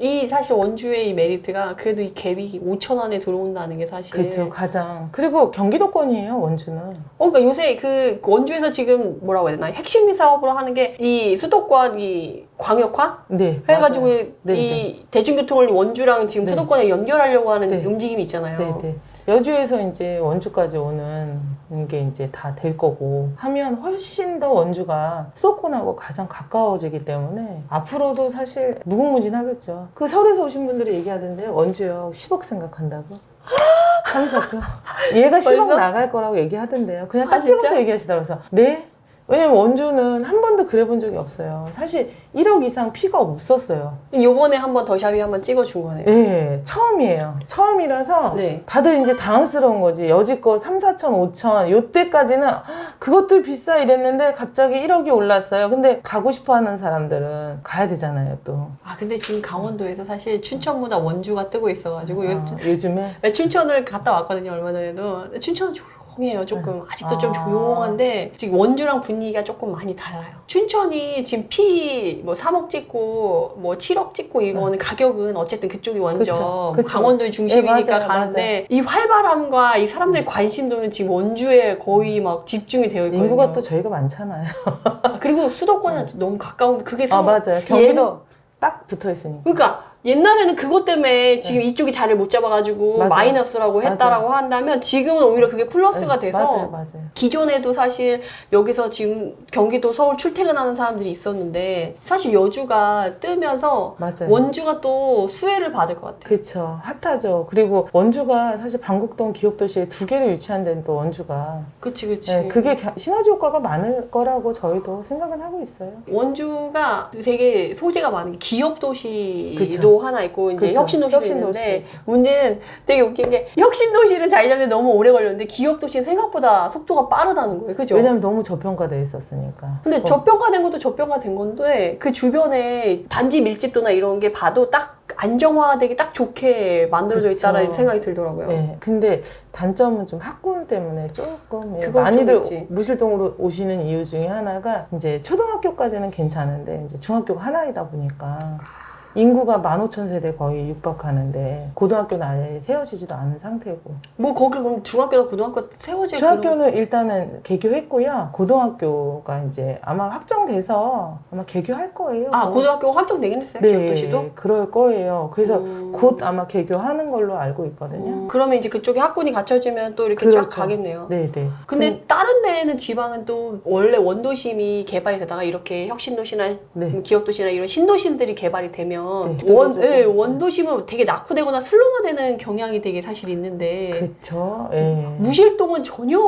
이 사실 원주의 이 메리트가 그래도 이 갭이 5천 원에 들어온다는 게 사실. 그렇죠. 가장. 그리고 경기도권이에요, 원주는. 어, 그러니까 요새 그 원주에서 지금 뭐라고 해야 되나 핵심 사업으로 하는 게 이 수도권 이 광역화 네. 해가지고 맞아요. 이 네, 대중교통을 원주랑 지금 네. 수도권에 연결하려고 하는 네. 움직임이 있잖아요. 네, 네. 여주에서 이제 원주까지 오는 게 이제 다 될 거고 하면 훨씬 더 원주가 수도권하고 가장 가까워지기 때문에 앞으로도 사실 무궁무진하겠죠. 그 서울에서 오신 분들이 얘기하던데 원주역 10억 생각한다고. 하면서요. 얘가 10억 벌써? 나갈 거라고 얘기하던데요. 그냥 아, 딱 진짜? 집어서 얘기하시더라고요. 그래서 네? 왜냐면 원주는 한 번도 그래 본 적이 없어요. 사실 1억 이상 피가 없었어요. 요번에 한번 더샵이 한번 찍어준 거네요. 네, 처음이에요. 처음이라서 네. 다들 이제 당황스러운 거지. 여지껏 3, 4천, 5천, 요때까지는 그것도 비싸 이랬는데 갑자기 1억이 올랐어요. 근데 가고 싶어 하는 사람들은 가야 되잖아요, 또. 아 근데 지금 강원도에서 사실 춘천보다 원주가 뜨고 있어가지고 요- 아, 요즘에. 네, 춘천을 갔다 왔거든요 얼마 전에도 근데 춘천은 조용해요 조금 아직도 좀 아. 조용한데 지금 원주랑 분위기가 조금 많이 달라요 춘천이 지금 피 뭐 3억 찍고 뭐 7억 찍고 이거는 가격은 어쨌든 그쪽이 네. 그쵸, 그쵸. 강원도 의 중심이니까 네, 맞아요, 가는데 이 활발함과 이 사람들의 관심도는 지금 원주에 거의 막 집중이 되어 있거든요 인구가 또 저희가 많잖아요. 아, 그리고 수도권이랑 너무 가까운데 그게 아, 성- 맞아요. 경기도 딱 붙어 있으니까. 그러니까 옛날에는 그것 때문에 지금 이쪽이 자리를 못 잡아가지고 네. 맞아요. 마이너스라고 했다라고 한다면 지금은 오히려 그게 플러스가 네, 돼서 맞아요, 맞아요. 기존에도 사실 여기서 지금 경기도 서울 출퇴근하는 사람들이 있었는데 사실 여주가 뜨면서 맞아요. 원주가 또 수혜를 받을 것 같아요. 그렇죠. 핫하죠. 그리고 원주가 사실 방곡동 기업도시에 두 개를 유치한 데는 또 원주가. 그치 그치. 네, 그게 겨- 시너지 효과가 많을 거라고 저희도 생각은 하고 있어요. 원주가 되게 소재가 많은 게 기업 도시도 그쵸. 하나 있고 이제 그쵸. 혁신 도시도 혁신도시도 있는데 있고. 문제는 되게 웃긴 게 혁신 도시는 자리 잡는데 너무 오래 걸렸는데 기업 도시는 생각보다 속도가 빠르다는 거예요. 그죠? 왜냐면 너무 저평가돼 있었으니까. 근데 어, 저평가된 것도 저평가된 건데 그 주변에 단지 밀집도나 이런 게 봐도 딱 안정화되기 딱 좋게 만들어져 그쵸. 있다라는 생각이 들더라고요. 네, 근데 단점은 좀 학군 때문에 조금 예, 그건 좀 많이들 있지. 무실동으로 오시는 이유 중에 하나가 이제 초등학교까지는 괜찮은데 이제 중학교가 하나이다 보니까 인구가 15,000세대 거의 육박하는데 고등학교 는 아예 세워지지도 않은 상태고 뭐 거기 그럼 중학교나 고등학교 세워질 중학교는 일단은 개교했고요 고등학교가 이제 아마 확정돼서 아마 개교할 거예요. 아 고등학교 확정되긴 했어요. 기업 도시도. 네, 그럴 거예요. 그래서 음. 곧 아마 개교하는 걸로 알고 있거든요. 음, 그러면 이제 그쪽에 학군이 갖춰지면 또 이렇게 그렇죠. 쫙 가겠네요. 네, 네. 근데 다른 데는 지방은 또 원래 원도심이 개발이 되다가 이렇게 혁신도시나 네. 기업도시나 이런 신도심들이 개발이 되면 네, 원. 예, 원도심은 되게 낙후되거나 슬로우되는 경향이 되게 사실 있는데 그쵸. 예. 무실동은 전혀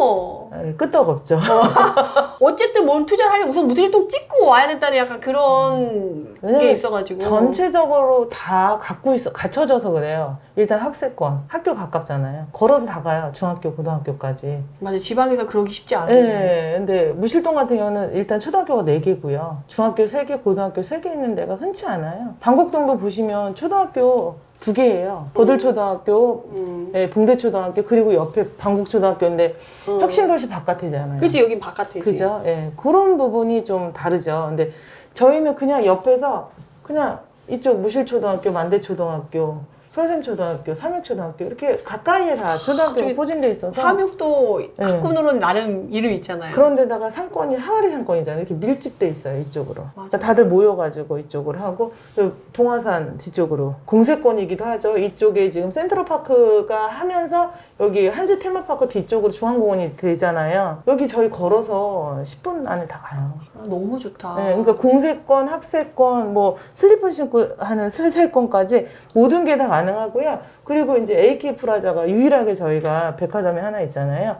예, 끄떡없죠. 어쨌든 뭔 투자를 하려면 우선 무실동 찍고 와야 된다는 약간 그런 왜냐면 게 있어가지고 전체적으로 다 갖고 있어, 갖춰져서 그래요. 일단 학세권, 학교 가깝잖아요. 걸어서 다 가요. 중학교, 고등학교까지. 맞아 지방에서 그러기 쉽지 않아요. 예, 근데 무실동 같은 경우는 일단 초등학교가 4개고요. 중학교 3개, 고등학교 3개 있는 데가 흔치 않아요. 방 곡동도 보시면 초등학교 2개예요. 보들초등학교, 음. 예, 붕대초등학교, 그리고 옆에 방곡초등학교인데 음. 혁신도시 바깥이잖아요. 그치 여긴 바깥이지. 그죠? 예. 그런 부분이 좀 다르죠. 근데 저희는 그냥 옆에서 그냥 이쪽 무실초등학교, 만대초등학교, 서샘초등학교, 삼육초등학교 이렇게 가까이에 다 초등학교가 저기 포진돼 있어서 삼육도 네. 학군으로는 나름 이름 있잖아요. 그런 데다가 상권이 항아리 상권이잖아요. 이렇게 밀집돼 있어요 이쪽으로. 그러니까 다들 모여가지고 이쪽으로 하고 또 동화산 뒤쪽으로 공세권이기도 하죠. 이쪽에 지금 센트럴파크가 하면서 여기 한지 테마파크 뒤쪽으로 중앙공원이 되잖아요. 여기 저희 걸어서 10분 안에 다 가요. 아, 너무 좋다. 네, 그러니까 공세권, 학세권, 뭐 슬리퍼 신고 하는 슬세권까지 모든 게 다 가능하고요. 그리고 이제 AK 프라자가 유일하게 저희가 백화점에 하나 있잖아요.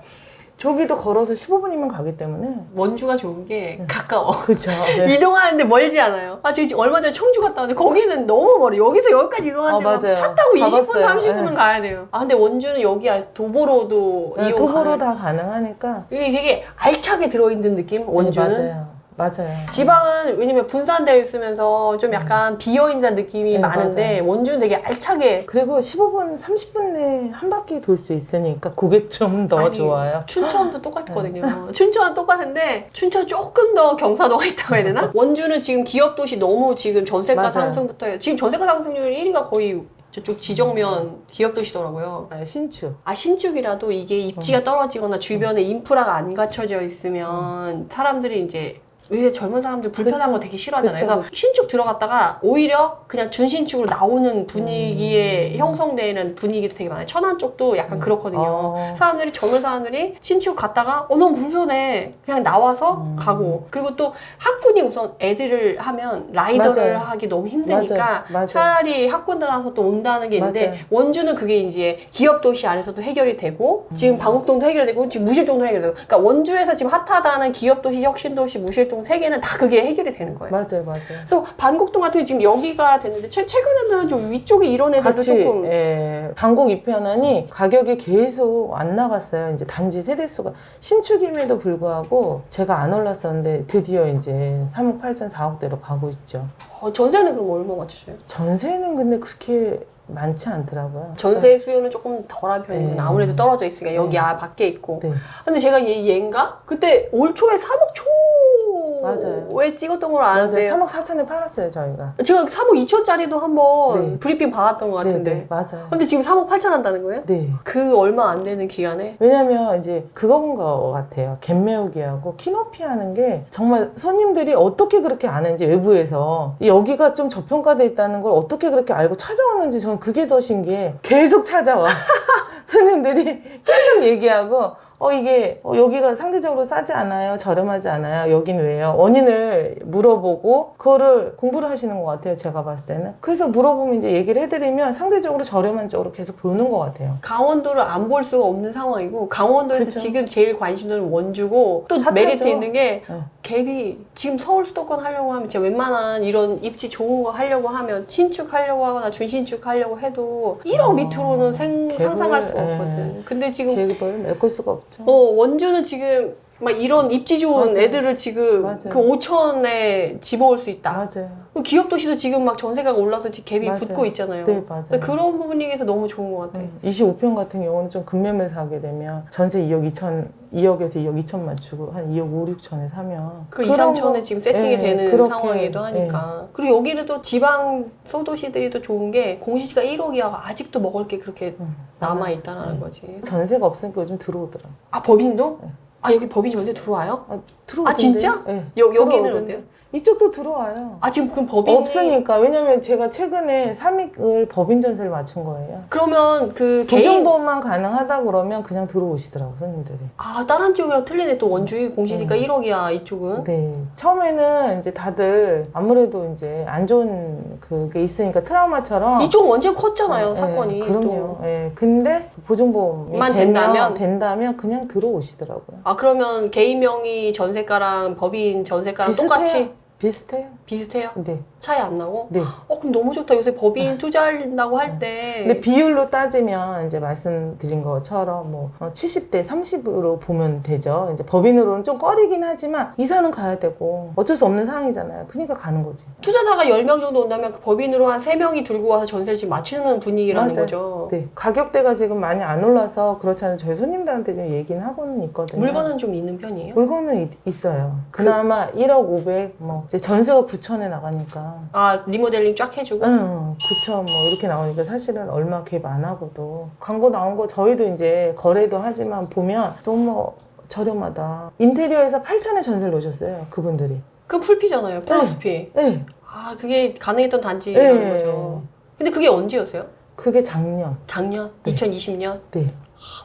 저기도 걸어서 15분이면 가기 때문에 원주가 좋은 게 가까워. 그렇죠. 네. 이동하는데 멀지 않아요. 아, 저희 지금 얼마 전에 청주 갔다 왔는데 거기는 너무 멀어. 여기서 여기까지 이동하는데 아, 막 맞아요. 차 타고 20분, 가봤어요. 30분은 네. 가야 돼요. 아, 근데 원주는 여기 도보로도 네, 이용 도보로 가능. 다 가능하니까 이게 되게 알차게 들어있는 느낌? 원주는. 네, 맞아요. 맞아요. 지방은 왜냐면 분산되어 있으면서 좀 약간 비어있는 느낌이 네, 많은데 원주는 되게 알차게 그리고 15분, 30분 내에 한 바퀴 돌 수 있으니까 그게 좀 더 아니, 좋아요. 춘천도 똑같거든요. 춘천은 똑같은데 춘천 조금 더 경사도가 있다고 해야 되나? 원주는 지금 기업 도시 너무 지금 전세가 맞아요. 상승부터 해요. 지금 전세가 상승률 1위가 거의 저쪽 지정면 기업 도시더라고요. 아, 신축. 아 신축이라도 이게 입지가 어. 떨어지거나 주변에 인프라가 안 갖춰져 있으면 사람들이 이제 왜 젊은 사람들 불편한 그쵸. 거 되게 싫어하잖아요. 그쵸. 그래서 신축 들어갔다가 오히려 그냥 준신축으로 나오는 분위기에 음. 형성되는 분위기도 되게 많아요. 천안 쪽도 약간 그렇거든요. 어. 사람들이 젊은 사람들이 신축 갔다가 어 너무 불편해 그냥 나와서 음. 가고 그리고 또 학군이 우선 애들을 하면 라이더를 맞아요. 하기 너무 힘드니까 맞아요. 맞아요. 차라리 학군 나가서 또 온다는 게 있는데 맞아요. 원주는 그게 이제 기업 도시 안에서도 해결이 되고 음. 지금 방곡동도 해결이 되고 지금 무실동도 해결이 되고 그러니까 원주에서 지금 핫하다는 기업 도시 혁신 도시 무실동 세 개는 다 그게 해결이 되는 거예요. 맞아요, 맞아요. 그래서 반곡동 같은 게 지금 여기가 됐는데 최, 최근에는 좀 위쪽에 이런 애들도 같이 조금 예, 방공 입현하니 가격이 계속 안 나갔어요. 이제 단지 세대수가 신축임에도 불구하고 제가 안 올랐었는데 드디어 이제 3억 8천 4억대로 가고 있죠. 어, 전세는 그럼 얼마가 주세요? 전세는 근데 그렇게 많지 않더라고요. 전세 수요는 조금 덜한 편이고 네. 아무래도 떨어져 있으니까 여기 네. 아 밖에 있고 네. 근데 제가 얘 얘인가 그때 올 초에 3억 맞아요. 초에 찍었던 걸 맞아요. 아는데 3억 4천에 팔았어요, 저희가. 제가 3억 2천짜리도 한번 네. 브리핑 받았던 것 같은데 네, 네, 맞아요. 근데 지금 3억 8천 한다는 거예요? 네. 그 얼마 안 되는 기간에 왜냐면 이제 그건 것 같아요. 갭 메우기하고 키높이 하는 게 정말 손님들이 어떻게 그렇게 아는지 외부에서 여기가 좀 저평가돼 있다는 걸 어떻게 그렇게 알고 찾아오는지 저는 그게 더 신기해. 계속 찾아와. 손님들이 계속 얘기하고 어 이게 어, 여기가 상대적으로 싸지 않아요 저렴하지 않아요 여긴 왜요 원인을 물어보고 그거를 공부를 하시는 것 같아요 제가 봤을 때는 그래서 물어보면 이제 얘기를 해드리면 상대적으로 저렴한 쪽으로 계속 보는 것 같아요 강원도를 안 볼 수가 없는 상황이고 강원도에서 그쵸. 지금 제일 관심도는 원주고 또 핫하죠. 메리트 있는 게 네. 갭이 지금 서울 수도권 하려고 하면 제가 웬만한 이런 입지 좋은 거 하려고 하면 신축하려고 하거나 준신축 하려고 해도 1억 어, 밑으로는 생, 갭을, 상상할 수가 예. 없거든. 근데 지금 계획을 메꿀 수가 없죠. 어 원주는 지금 막 이런 입지 좋은 맞아요. 애들을 지금 맞아요. 그 5천에 집어올 수 있다. 맞아요. 그 기업 도시도 지금 막 전세가 올라서 지금 갭이 맞아요. 붙고 있잖아요. 네, 맞아요. 근데 그런 분위기에서 너무 좋은 것 같아. 25평 같은 경우는 좀 급매매 사게 되면 전세 2억 2천, 2억에서 2억 2천만 주고 한 2억 5, 6천에 사면 그 2, 그런 3천에 거- 지금 세팅이 예, 되는 그렇게, 상황이기도 하니까. 그리고 여기는 또 지방 소도시들이 또 좋은 게 공시지가 1억이야 아직도 먹을 게 그렇게 음, 남아 있다는 네. 거지. 전세가 없으니까 요즘 들어오더라. 아, 법인도? 네. 아, 여기 법인 전세 들어와요? 아, 들어오던데? 아, 진짜? 네. 여, 여기는 들어오던데. 어때요? 이쪽도 들어와요. 아, 지금 그럼 법인이. 없으니까 왜냐면 제가 최근에 3익을 법인 전세를 맞춘 거예요. 그러면 그 개인. 보증보험만 가능하다 그러면 그냥 들어오시더라고 손님들이. 아, 다른 지역이랑 틀리네. 또 원주의 공시지가 음. 1억이야, 이쪽은. 네. 처음에는 이제 다들 아무래도 이제 안 좋은 그게 있으니까 트라우마처럼 이쪽 은 완전 컸잖아요, 어, 사건이. 예, 그럼요. 예. 근데 보증보험이 만 되면, 된다면? 된다면 그냥 들어오시더라고요. 아, 그러면 개인 명의 전세가랑 법인 전세가랑. 똑같이 비슷해요. 비슷해요? 네. 차이 안 나고? 네. 어, 그럼 너무 좋다. 요새 법인 투자한다고 할 때. 근데 비율로 따지면 이제 말씀드린 것처럼 뭐 70대 30으로 보면 되죠. 이제 법인으로는 좀 꺼리긴 하지만 이사는 가야 되고 어쩔 수 없는 상황이잖아요. 그러니까 가는 거지. 투자자가 10명 정도 온다면 그 법인으로 한 3명이 들고 와서 전세를 지금 맞추는 분위기라는 맞아요. 거죠. 네. 가격대가 지금 많이 안 올라서 그렇잖아요. 저희 손님들한테 좀 얘기는 하고는 있거든요. 물건은 좀 있는 편이에요? 물건은 있- 있어요. 그나마 1억 500, 뭐 이제 전세가 9천에 나가니까. 아, 리모델링 쫙 해주고? 응, 9천 뭐 이렇게 나오니까 사실은 얼마 갭 안 하고도 광고 나온 거 저희도 이제 거래도 하지만 보면 너무 저렴하다. 인테리어에서 8천에 전세를 놓으셨어요. 그분들이. 그 풀피잖아요. 플러스피. 네. 아, 그게 가능했던 단지라는 네. 거죠. 근데 그게 언제였어요? 그게 작년. 작년? 네. 2020년? 네.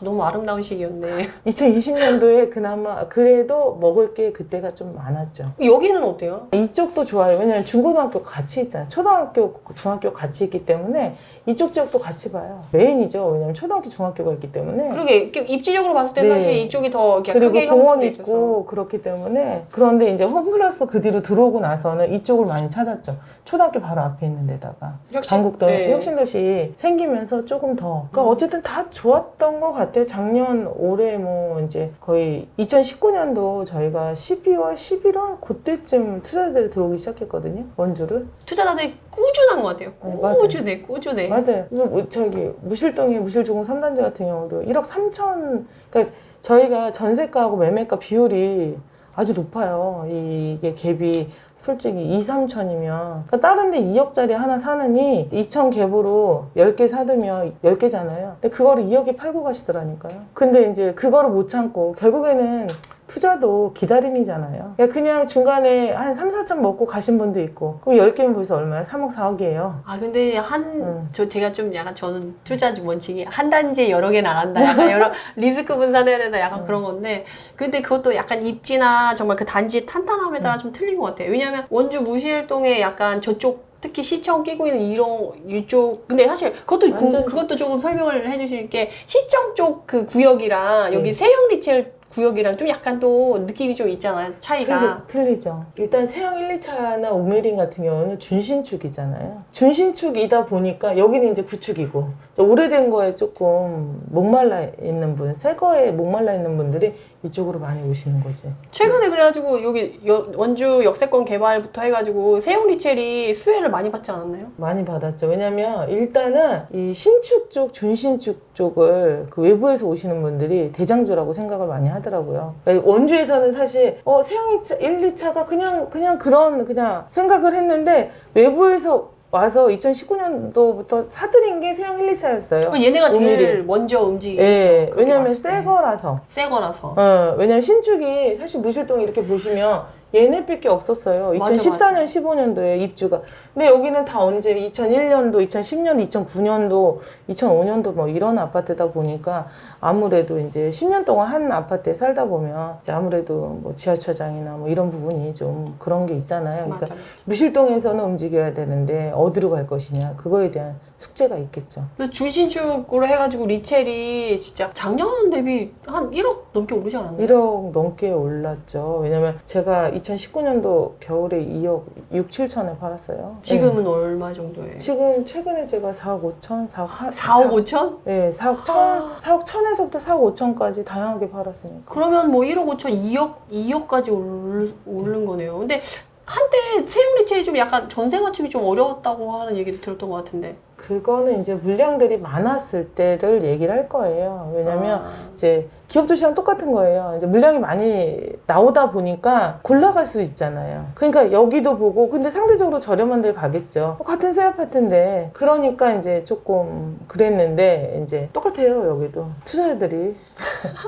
너무 아름다운 시기였네. 2020년도에 그나마 그래도 먹을 게 그때가 좀 많았죠. 여기는 어때요? 이쪽도 좋아요. 왜냐면 중고등학교 같이 있잖아요. 초등학교, 중학교 같이 있기 때문에 이쪽 지역도 같이 봐요. 메인이죠. 왜냐면 초등학교, 중학교가 있기 때문에. 그러게 이렇게 입지적으로 봤을 때는 네. 사실 이쪽이 더 이렇게 그리고 크게 공원 형성돼 있고. 그렇기 때문에 그런데 이제 홈플러스 그 뒤로 들어오고 나서는 이쪽을 많이 찾았죠. 초등학교 바로 앞에 있는 데다가 혁신- 강국도 네. 혁신도시 생기면서 조금 더. 그러니까 어쨌든 다 좋았던 것것 같아요. 작년 올해 뭐 이제 거의 2019년도 저희가 12월, 11월 그때쯤 투자들이 들어오기 시작했거든요. 원주를. 투자자들이 꾸준한 것 같아요. 네, 맞아요. 꾸준해, 꾸준해. 맞아요. 뭐 저기 무실동의 무실조공 3단지 같은 경우도 1억 3천 그러니까 저희가 전세가하고 매매가 비율이 아주 높아요. 이게 갭이 솔직히 2, 3천이면 그러니까 다른 데 2억짜리 하나 사느니 2천 갭으로 10개 사두면 10개잖아요. 근데 그거를 2억에 팔고 가시더라니까요. 근데 이제 그거를 못 참고 결국에는 투자도 기다림이잖아요. 그러니까 그냥 중간에 한 3, 4천 먹고 가신 분도 있고 그럼 10개면 벌써 얼마야? 3억, 4억이에요. 아 근데 한 음. 저 제가 좀 약간 저는 투자 원칙이 한 단지에 여러 개는 안 한다. 약간 여러 리스크 분산해야 된다. 약간 그런 건데 근데 그것도 약간 입지나 정말 그 단지의 탄탄함에 따라 좀 틀린 것 같아요. 왜냐하면 원주 무실동에 약간 저쪽 특히 시청 끼고 있는 이런 이쪽 근데 사실 그것도 구- 그것도 조금 설명을 해주실 게 시청 쪽 그 구역이랑 여기 네. 세형 리첼 구역이랑 좀 약간 또 느낌이 좀 있잖아요. 차이가. 틀리, 틀리 죠. 일단 세형 1, 2차나 오메린 같은 경우는 준신축이잖아요. 준신축이다 보니까 여기는 이제 구축이고 오래된 거에 조금 목말라 있는 분, 새 거에 목말라 있는 분들이 이쪽으로 많이 오시는 거지. 최근에 그래가지고 여기 여- 원주 역세권 개발부터 해가지고 세형 리첼이 수혜를 많이 받지 않았나요? 많이 받았죠. 왜냐면 일단은 이 신축 쪽, 준신축 쪽을 그 외부에서 오시는 분들이 대장주라고 생각을 많이 하더라고요. 그러니까 원주에서는 사실 어 세형 1, 2차가 그냥 그냥 그런 그냥 생각을 했는데 외부에서 와서 2019년도부터 사들인 게 세형 1, 2차였어요. 그 얘네가 제일 오밀이. 먼저 움직이죠. 예, 왜냐면. 새 거라서. 새 거라서. 어, 왜냐면 신축이 사실 무실동 이렇게 보시면 얘네밖에 없었어요. 맞아, 2014년, 15년도에 입주가. 근데 여기는 다 언제 2001년도, 2010년도, 2009년도, 2005년도 뭐 이런 아파트다 보니까 아무래도 이제 10년 동안 한 아파트에 살다 보면 이제 아무래도 뭐 지하철장이나 뭐 이런 부분이 좀 그런 게 있잖아요. 그러니까 맞아. 무실동에서는 움직여야 되는데 어디로 갈 것이냐 그거에 대한 숙제가 있겠죠. 그래서 준신축으로 해가지고 리첼이 진짜 작년 대비 한 1억 넘게 오르지 않았나요? 1억 넘게 올랐죠. 왜냐면 제가 2019년도 겨울에 2억 6, 7천에 팔았어요. 지금은 얼마 정도예요? 네. 지금 최근에 제가 4억 5천, 4억 4, 4억 5천? 네, 4억 천, 4억 천에서부터 4억 5천까지 다양하게 팔았으니까. 그러면 뭐 1억 5천, 2억, 2억까지 오르, 오른 거네요. 근데 한때 세형 리첼이 좀 약간 전세 맞추기 좀 어려웠다고 하는 얘기도 들었던 것 같은데. 그거는 이제 물량들이 많았을 때를 얘기를 할 거예요. 왜냐면 아, 이제 기업 도시랑 똑같은 거예요. 이제 물량이 많이 나오다 보니까 골라갈 수 있잖아요. 그러니까 여기도 보고 근데 상대적으로 저렴한 데 가겠죠. 뭐 같은 새 아파트인데 그러니까 이제 조금 그랬는데 이제 똑같아요 여기도 투자자들이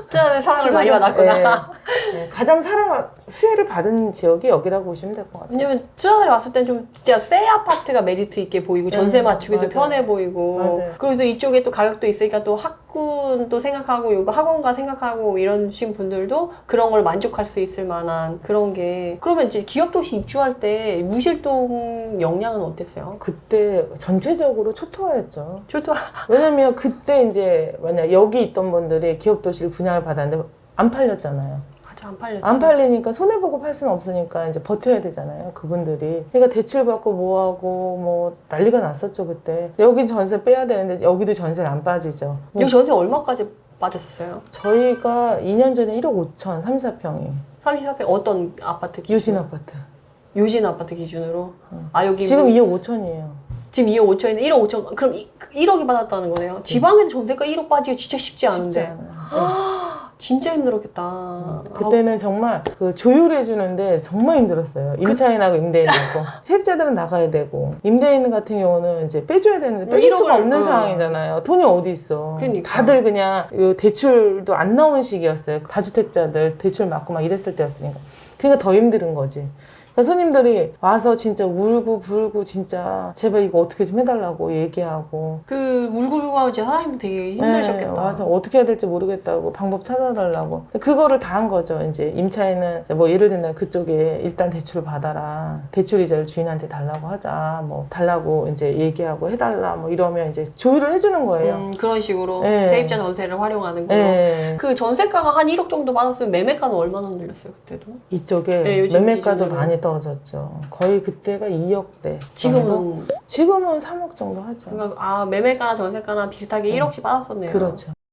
투자자의 사랑을 많이 받았구나. 예, 예. 가장 사랑 수혜를 받은 지역이 여기라고 보시면 될 것 같아요. 왜냐면 투자자들이 왔을 땐 좀 진짜 새 아파트가 메리트 있게 보이고 전세 음, 맞추기도 맞아 요. 편해 보이고 맞아요. 그리고 또 이쪽에 또 가격도 있으니까 또 학군도 생각하고 요거 학원가 생각하고 이런신 분들도 그런 걸 만족할 수 있을 만한 그런 게 그러면 이제 기업 도시 입주할 때 무실동 역량은 어땠어요? 그때 전체적으로 초토화였죠. 저도 왜냐면 그때 이제 만약 여기 있던 분들이 기업 도시를 분양을 받았는데 안 팔렸잖아요. 아직 안 팔렸죠. 안 팔리니까 손해 보고 팔 수는 없으니까 이제 버텨야 되잖아요. 그분들이. 그러니까 대출 받고 뭐 하고 뭐 난리가 났었죠 그때. 여기 전세 빼야 되는데 여기도 전세를 안 빠지죠. 뭐 여기 전세 얼마까지 빠졌었어요? 저희가 2년 전에 1억 5천 3, 4평이 34평 어떤 아파트 기준? 유진 아파트. 요진 아파트 기준으로? 아 여기 지금 뭐- 2억 5천이에요. 지금 2억 5천인데 1억 5천 그럼 1억이 받았다는 거네요. 지방에서 전세가 1억 빠지기 진짜 쉽지 않은데 쉽지 않아요. 진짜 힘들었겠다. 그때는 정말 그 조율해 주는데 정말 힘들었어요. 임차인하고 임대인 있고 세입자들은 나가야 되고 임대인 같은 경우는 이제 빼줘야 되는데 빼줄 수가 없는 어. 상황이잖아요. 돈이 어디 있어? 그러니까. 다들 그냥 이 대출도 안 나오는 시기였어요. 다주택자들 대출 맞고 막 이랬을 때였으니까. 그러니까 더 힘든 거지. 그러니까 손님들이 와서 진짜 울고 불고 진짜 제발 이거 어떻게 좀 해달라고 얘기하고 그 울고불고 하면 제 사장님 되게 힘드셨겠다. 네, 와서 어떻게 해야 될지 모르겠다고 방법 찾아달라고 그거를 다 한 거죠 이제 임차인은 뭐 예를 들면 그쪽에 일단 대출을 받아라 대출 이자를 주인한테 달라고 하자 뭐 달라고 이제 얘기하고 해달라 뭐 이러면 이제 조율을 해주는 거예요 음, 그런 식으로 네. 세입자 전세를 활용하는 걸로. 예. 그 전세가가 한 1억 정도 받았으면 매매가는 얼마나 늘렸어요 그때도? 이쪽에 네, 매매가도 기준으로. 많이 떨어졌죠. 거의 그때가 2억대 지금은? 지금은 3억 정도 하죠. 그러니까 아 매매가나 전세가나 비슷하게 1억씩 받았었네요. 그렇죠